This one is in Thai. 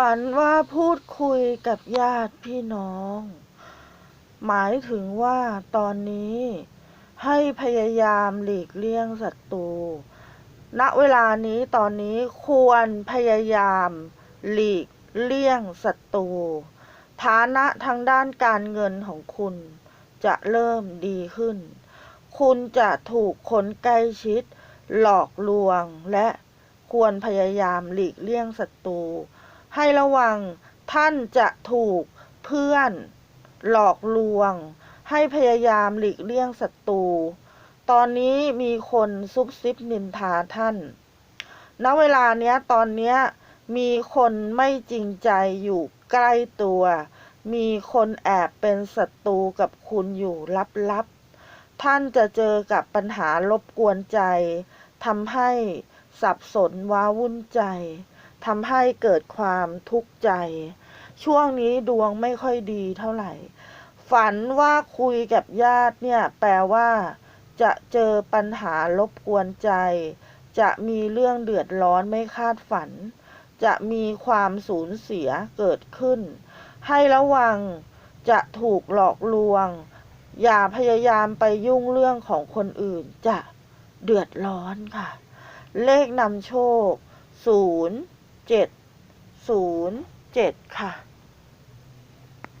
ฝันว่าพูดคุยกับญาติพี่น้อง หมายถึงว่าตอนนี้ให้พยายามหลีกเลี่ยงศัตรูณเวลานี้ตอนนี้ควรพยายามหลีกเลี่ยงศัตรูฐานะทางด้านการเงินของคุณจะเริ่มดีขึ้น คุณจะถูกคนใกล้ชิด หลอกลวงและควรพยายามหลีกเลี่ยงศัตรู ให้ระวังท่านจะถูกเพื่อน หลอกลวง ให้พยายามหลีกเลี่ยงศัตรู ตอนนี้มีคนซุบซิบนินทาท่าน ณ เวลาเนี้ยตอนเนี้ยมีคนไม่จริงใจอยู่ใกล้ตัว มีคนแอบเป็นศัตรูกับคุณอยู่ลับๆ ท่านจะเจอกับปัญหารบกวนใจ ทำให้สับสนว้าวุ่นใจ ทำให้เกิดความทุกข์ใจ ช่วงนี้ดวงไม่ค่อยดีเท่าไหร่ ฝันว่าคุยกับญาติเนี่ย แปลว่า จะเจอปัญหารบกวนใจ จะมีเรื่องเดือดร้อนไม่คาดฝัน จะมีความสูญเสียเกิดขึ้น ให้ระวังจะถูกหลอกลวง อย่าพยายามไปยุ่งเรื่องของคนอื่น จะเดือดร้อนค่ะ เลขนำโชคศู นย์เจ็ดศูนย์เจ็ดค่ะ